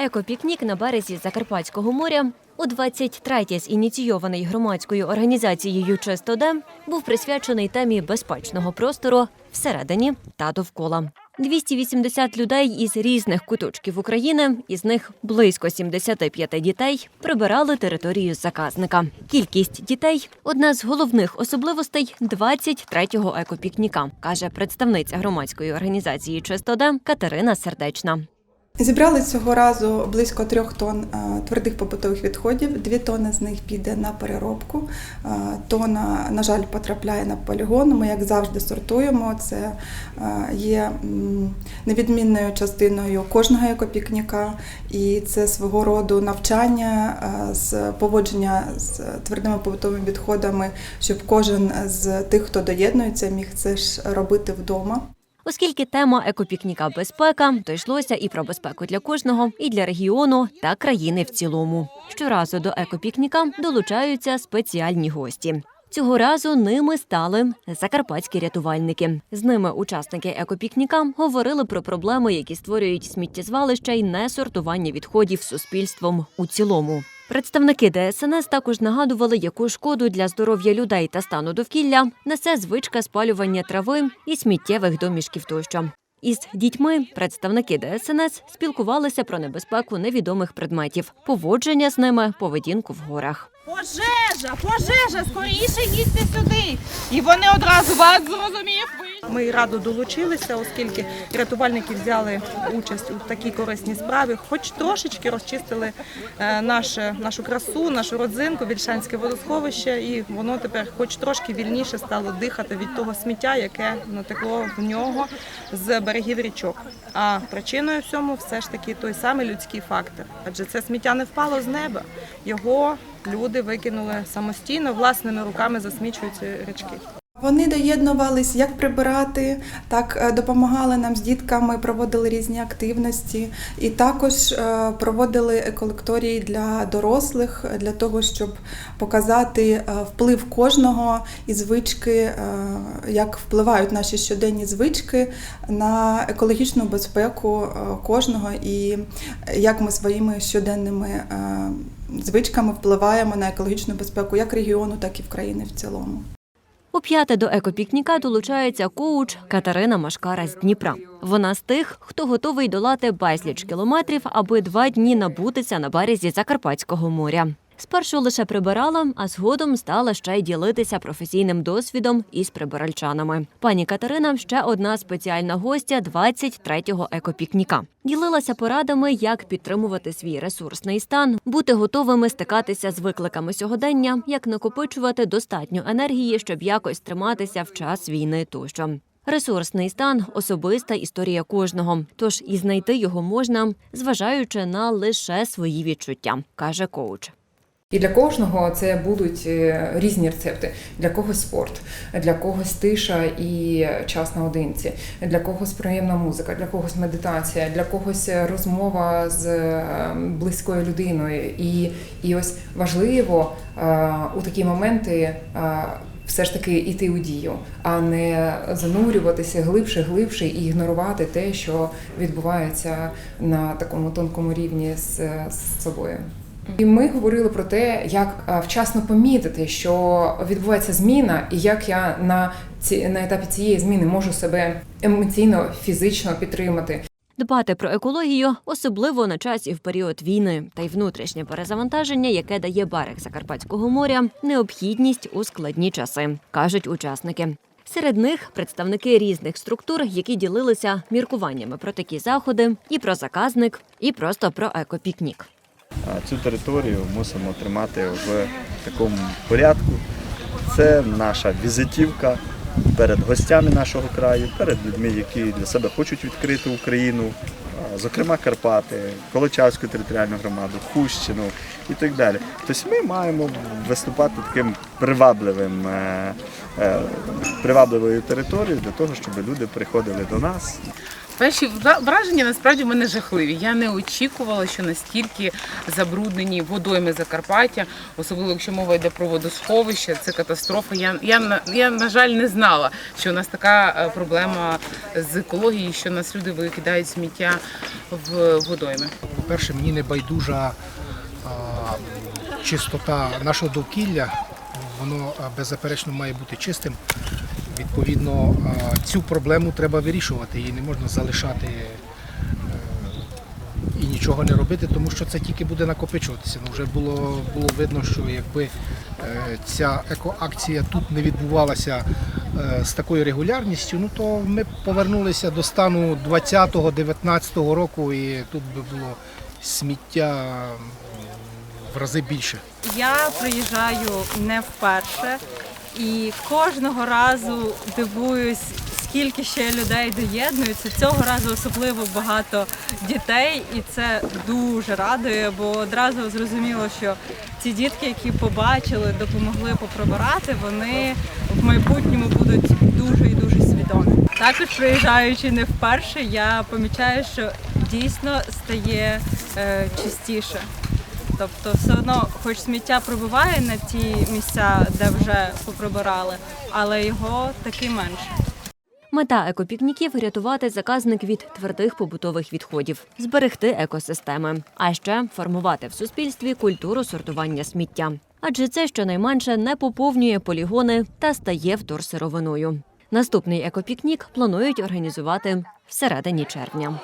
Екопікнік на березі Закарпатського моря у 23-й зініційований громадською організацією Чисто Дем був присвячений темі безпечного простору всередині та довкола. 280 людей із різних куточків України, із них близько 75 дітей, прибирали територію заказника. Кількість дітей одна з головних особливостей 23-го екопікніка, каже представниця громадської організації Чистодем Катерина Сердечна. Зібрали цього разу близько трьох тонн е, твердих побутових відходів. Дві тонни з них піде на переробку. Е, Тона, на жаль, потрапляє на полігон. Ми, як завжди, сортуємо. Це е, є невідмінною частиною кожного екопікніка, і це свого роду навчання з поводження з твердими побутовими відходами, щоб кожен з тих, хто доєднується, міг це ж робити вдома. Оскільки тема екопікніка безпека, то йшлося і про безпеку для кожного, і для регіону та країни в цілому. Щоразу до екопікніка долучаються спеціальні гості. Цього разу ними стали закарпатські рятувальники. З ними учасники екопікніка говорили про проблеми, які створюють сміттєзвалища й несортування відходів суспільством у цілому. Представники ДСНС також нагадували, яку шкоду для здоров'я людей та стану довкілля несе звичка спалювання трави і сміттєвих домішків тощо. Із дітьми представники ДСНС спілкувалися про небезпеку невідомих предметів, поводження з ними, поведінку в горах. Пожежа, пожежа, скоріше їдьте сюди. І вони одразу вас зрозумів. Ми радо долучилися, оскільки рятувальники взяли участь у такій корисній справі, хоч трошечки розчистили е, наше, нашу красу, нашу родзинку, Вільшанське водосховище, і воно тепер хоч трошки вільніше стало дихати від того сміття, яке натекло в нього з берегів річок. А причиною всьому все ж таки той самий людський фактор. Адже це сміття не впало з неба. Його люди викинули самостійно, власними руками засмічують річки. Вони доєднувались як прибирати, так е, допомагали нам з дітками, проводили різні активності, і також е, проводили еколекторії для дорослих для того, щоб показати е, вплив кожного і звички, як впливають наші щоденні звички на екологічну безпеку кожного, і як ми своїми щоденними звичками впливаємо на екологічну безпеку як регіону, так і в країни в цілому. У п'яте до екопікніка долучається коуч Катерина Машкара з Дніпра. Вона з тих, хто готовий долати безліч кілометрів, аби два дні набутися на березі Закарпатського моря. Спершу лише прибирала, а згодом стала ще й ділитися професійним досвідом із прибиральчанами. Пані Катерина ще одна спеціальна гостя 23-го екопікніка. Ділилася порадами, як підтримувати свій ресурсний стан, бути готовими стикатися з викликами сьогодення, як накопичувати достатньо енергії, щоб якось триматися в час війни тощо. Ресурсний стан особиста історія кожного, тож і знайти його можна, зважаючи на лише свої відчуття, каже коуч. І для кожного це будуть е, різні рецепти. Для когось спорт, для когось тиша і час наодинці, для когось приємна музика, для когось медитація, для когось розмова з е, близькою людиною. І, і ось важливо е, у такі моменти. е, Все ж таки йти у дію, а не занурюватися глибше, глибше і ігнорувати те, що відбувається на такому тонкому рівні з, з собою. І ми говорили про те, як е, вчасно помітити, що відбувається зміна, і як я на ці на етапі цієї зміни можу себе емоційно, фізично підтримати. Дбати про екологію, особливо на часі в період війни, та й внутрішнє перезавантаження, яке дає берег Закарпатського моря, необхідність у складні часи, кажуть учасники. Серед них представники різних структур, які ділилися міркуваннями про такі заходи, і про заказник, і просто про екопікнік. Цю територію мусимо тримати в такому порядку. Це наша візитівка перед гостями нашого краю, перед людьми, які для себе хочуть відкрити Україну, зокрема Карпати, Колочавську територіальну громаду, Хущину і так далі. Тобто ми маємо виступати таким привабливим, е, е, привабливою територією для того, щоб люди приходили до нас Перші враження насправді в мене жахливі. Я не очікувала, що настільки забруднені водойми Закарпаття, особливо якщо мова йде про водосховище, це катастрофа. Я, я, я на жаль, не знала, що у нас така е, проблема з екологією, що нас люди викидають сміття в водойми. По-перше, мені не байдужа а, чистота нашого довкілля. Воно беззаперечно має бути чистим. Відповідно, цю проблему треба вирішувати. Її не можна залишати е, і нічого не робити, тому що це тільки буде накопичуватися. Ну, вже було, було видно, що якби е, ця екоакція тут не відбувалася е, з такою регулярністю, ну то ми повернулися до стану 20-19 року, і тут би було сміття в рази більше. Я приїжджаю не вперше і кожного разу дивуюсь, скільки ще людей доєднуються. Цього разу особливо багато дітей, і це дуже радує, бо одразу зрозуміло, що ці дітки, які побачили, допомогли поприбирати, вони в майбутньому будуть дуже і дуже свідомі. Також приїжджаючи не вперше, я помічаю, що дійсно стає е, чистіше. Тобто все одно, хоч сміття прибуває на ті місця, де вже поприбирали, але його таки менше. Мета екопікніків рятувати заказник від твердих побутових відходів, зберегти екосистеми, а ще формувати в суспільстві культуру сортування сміття. Адже це щонайменше не поповнює полігони та стає вторсировиною. Наступний екопікнік планують організувати всередині червня.